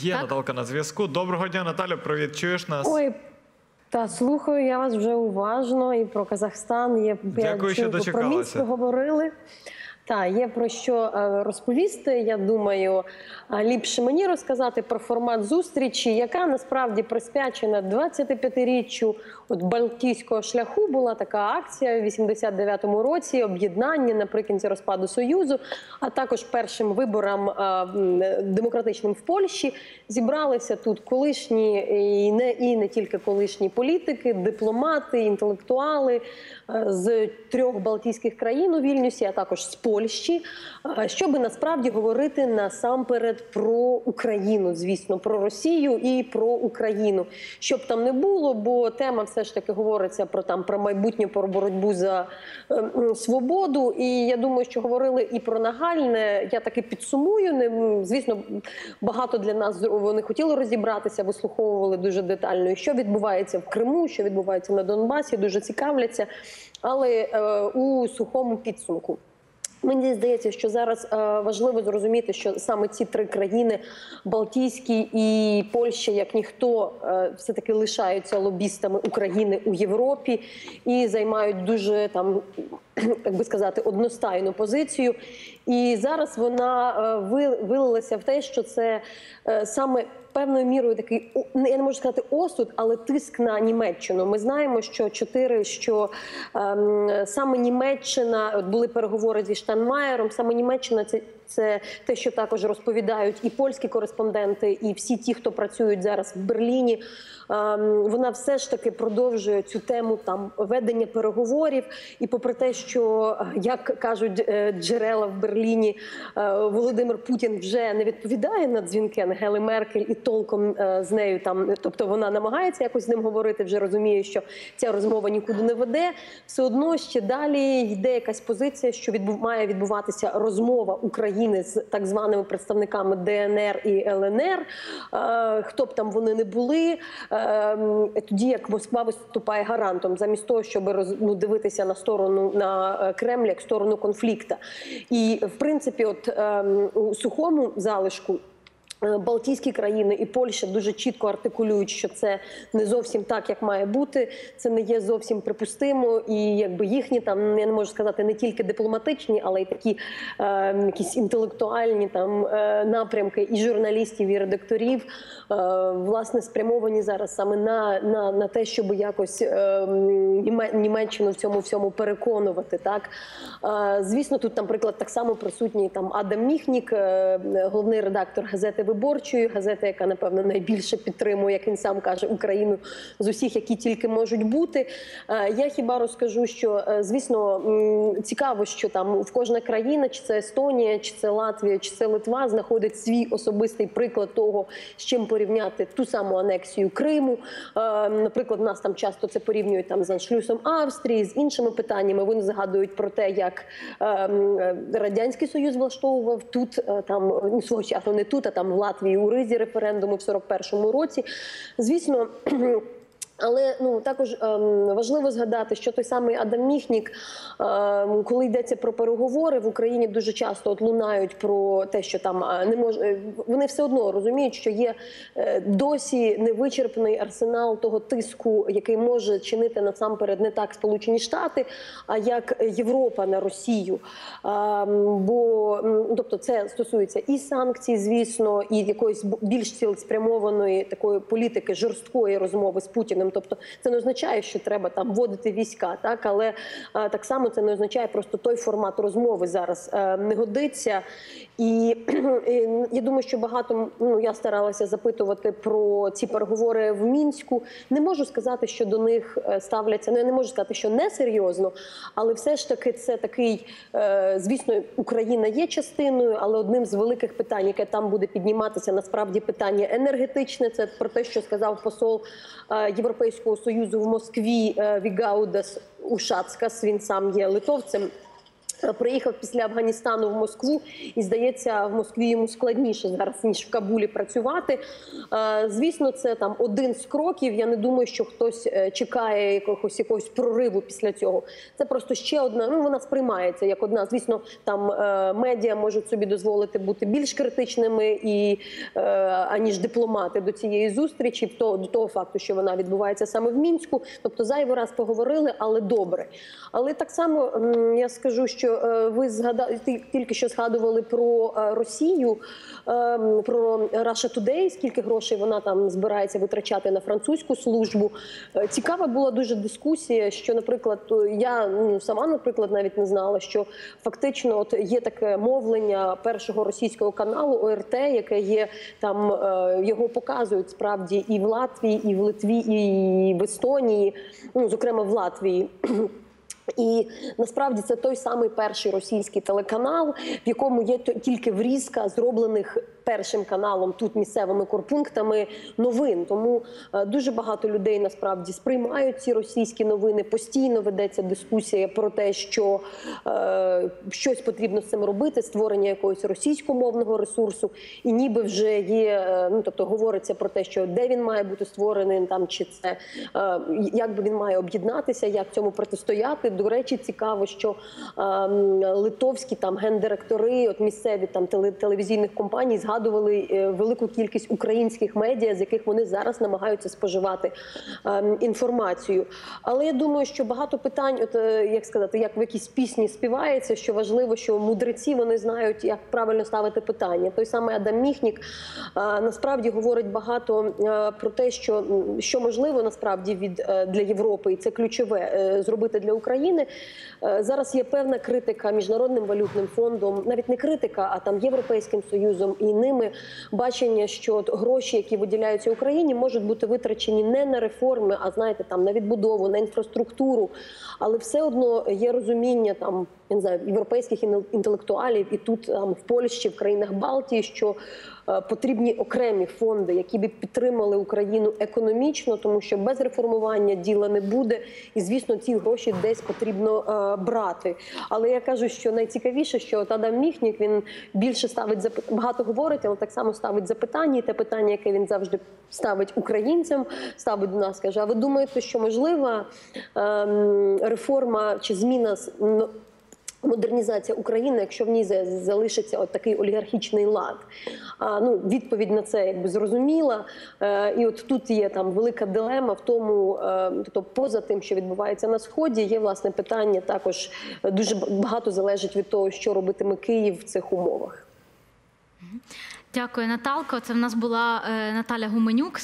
Є Так. Наталка на зв'язку. Доброго дня, Наталю. Привіт, чуєш нас? Ой, та слухаю я вас вже уважно і про Казахстан. Є Дякую, що дочекалася. про. Мінськ говорили. Так, є про що е, розповісти. Я думаю, е, ліпше мені розказати про формат зустрічі, яка насправді присвячена 25-річчю от Балтійського шляху. Була така акція в 89-му році, об'єднання наприкінці розпаду Союзу, а також першим виборам е, демократичним в Польщі. Зібралися тут колишні і не, і не тільки колишні політики, дипломати, інтелектуали з трьох балтійських країн у Вільнюсі, а також з Польщі, е, щоб насправді говорити насамперед про Україну, звісно, про Росію і про Україну. Щоб там не було, бо тема все ж таки говориться про там про майбутнє, про боротьбу за е, свободу. І я думаю, що говорили і про нагальне. Я таки підсумую. Не звісно, багато для нас вони хотіли розібратися, вислуховували дуже детально, що відбувається в Криму, що відбувається на Донбасі, дуже цікавляться. Але е, у сухому підсумку. Мені здається, що зараз е, важливо зрозуміти, що саме ці три країни Балтійські і Польща, як ніхто, е, все таки лишаються лобістами України у Європі і займають дуже там, як би сказати, одностайну позицію. І зараз вона е, вилилася в те, що це саме певною мірою такий я не можу сказати осуд, але тиск на Німеччину. Ми знаємо, що чотири, що ем, саме Німеччина от були переговори зі Штанмаєром. Саме Німеччина це. Це те, що також розповідають і польські кореспонденти, і всі ті, хто працюють зараз в Берліні. Ем, Вона все ж таки продовжує цю тему там ведення переговорів. І попри те, що як кажуть е, джерела в Берліні, е, Володимир Путін вже не відповідає на дзвінки Ангели Меркель і толком е, з нею там, тобто вона намагається якось з ним говорити, вже розуміє, що ця розмова нікуди не веде. Все одно ще далі йде якась позиція, що відбув має відбуватися розмова України з так званими представниками ДНР і ЛНР. Е, Хто б там вони не були, е, тоді як Москва виступає гарантом, замість того, щоб роз, ну, дивитися на сторону на Кремль як сторону конфлікта. І в принципі, от ем, у сухому залишку. Е, Балтійські країни і Польща дуже чітко артикулюють, що це не зовсім так, як має бути. Це не є зовсім припустимо. І якби їхні там я не можу сказати не тільки дипломатичні, але й такі е, якісь інтелектуальні там е, напрямки і журналістів, і редакторів е, власне спрямовані зараз саме на, на, на те, щоб якось е, Німеччину в цьому всьому переконувати. Так е, звісно, тут, наприклад, так само присутній там Адам Міхнік, е, головний редактор газети Виборчої, газети, яка напевно найбільше підтримує, як він сам каже, Україну з усіх, які тільки можуть бути. Е, Я хіба розкажу, що е, звісно цікаво, що там в кожна країна, чи це Естонія, чи це Латвія, чи це Литва, знаходить свій особистий приклад того, з чим порівняти ту саму анексію Криму. Е, Наприклад, нас там часто це порівнюють там з аншлюсом Австрії, з іншими питаннями. Вони згадують про те, як е, м, е, радянський союз влаштовував тут там ну, свого часу не тут, а там Латвії у Ризі референдуму в 41-му році. Звісно. Але ну також ем, важливо згадати, що той самий Адам Міхнік, ем, коли йдеться про переговори в Україні, дуже часто от лунають про те, що там е, не мож... е, вони все одно розуміють, що є е, досі невичерпний арсенал того тиску, який може чинити насамперед не так Сполучені Штати, а як Європа на Росію. Ем, бо тобто це стосується і санкцій, звісно, і якоїсь більш цілеспрямованої такої політики жорсткої розмови з Путіним. Тобто, це не означає, що треба там вводити війська, так але е, так само це не означає, просто той формат розмови зараз е, не годиться. І я думаю, що багато ну я старалася запитувати про ці переговори в мінську. Не можу сказати, що до них е, ставляться. Ну я не можу сказати, що не серйозно, але все ж таки це такий, звісно, Україна є частиною, але одним з великих питань, яке там буде підніматися, насправді питання енергетичне. Це про те, що сказав посол е, Європейського союзу в Москві е, Вігаудас Ушацкас. Він сам є литовцем. Е, Приїхав після Афганістану в Москву, і здається, в Москві йому складніше зараз ніж в Кабулі працювати. Е, Звісно, це там один з кроків. Я не думаю, що хтось е, чекає якогось якогось прориву після цього. Це просто ще одна. Ну вона сприймається як одна. Звісно, там медіа можуть собі дозволити бути більш критичними і аніж дипломати до цієї зустрічі, то до того факту, що вона відбувається саме в мінську. Тобто зайвий раз поговорили, але добре. Але так само я скажу, що е, ви згадали тільки що згадували про е, Росію, е, про Russia Today, скільки грошей вона там збирається витрачати на французьку службу. Е, Цікава була дуже дискусія, що, наприклад, я ну, сама, наприклад, навіть не знала, що фактично от є таке мовлення першого російського каналу ОРТ, яке є там, його показують справді і в Латвії, і в Литві, і в Естонії, ну зокрема в Латвії. І насправді це той самий перший російський телеканал, в якому є тільки врізка зроблених першим каналом тут місцевими корпунктами новин. Тому е, дуже багато людей насправді сприймають ці російські новини. Постійно ведеться дискусія про те, що е, щось потрібно з цим робити, створення якогось російськомовного ресурсу, і ніби вже є. е, Ну тобто говориться про те, що де він має бути створений, там чи це е, як би він має об'єднатися, як цьому протистояти. До речі, цікаво, що е, литовські там гендиректори, от місцеві там теле- телевізійних компаній згадували е, велику кількість українських медіа, з яких вони зараз намагаються споживати е, інформацію. Але я думаю, що багато питань, от е, як сказати, як в якійсь пісні співається, що важливо, що мудреці вони знають, як правильно ставити питання. Той самий Адам Міхнік е, насправді говорить багато е, про те, що, що можливо насправді від е, для Європи, і це ключове е, зробити для України. Е, Зараз є певна критика міжнародним валютним фондом, навіть не критика, а там європейським союзом і ними бачення, що гроші, які виділяються Україні, можуть бути витрачені не на реформи, а знаєте, там на відбудову, на інфраструктуру. Але все одно є розуміння там я не знаю європейських інтелектуалів і тут там в Польщі, в країнах Балтії, що е, потрібні окремі фонди, які б підтримали Україну економічно, тому що без реформування діла не буде, і звісно, ці гроші десь потрібно е, брати. Але я кажу, що найцікавіше, що от Адам Міхнік він більше ставить зап... багато говорить, але так само ставить запитання. І те питання, яке він завжди ставить українцям, ставить до нас, каже: А ви думаєте, що можлива е, реформа чи зміна ну, Модернізація України, якщо в ній залишиться от такий олігархічний лад. А, ну, відповідь на це якби зрозуміла. Е, і от тут є там велика дилема в тому, е, тобто, поза тим, що відбувається на сході, є власне питання. Також е, дуже багато залежить від того, що робитиме Київ в цих умовах. Дякую, Наталко. Це в нас була е, Наталя Гуменюк.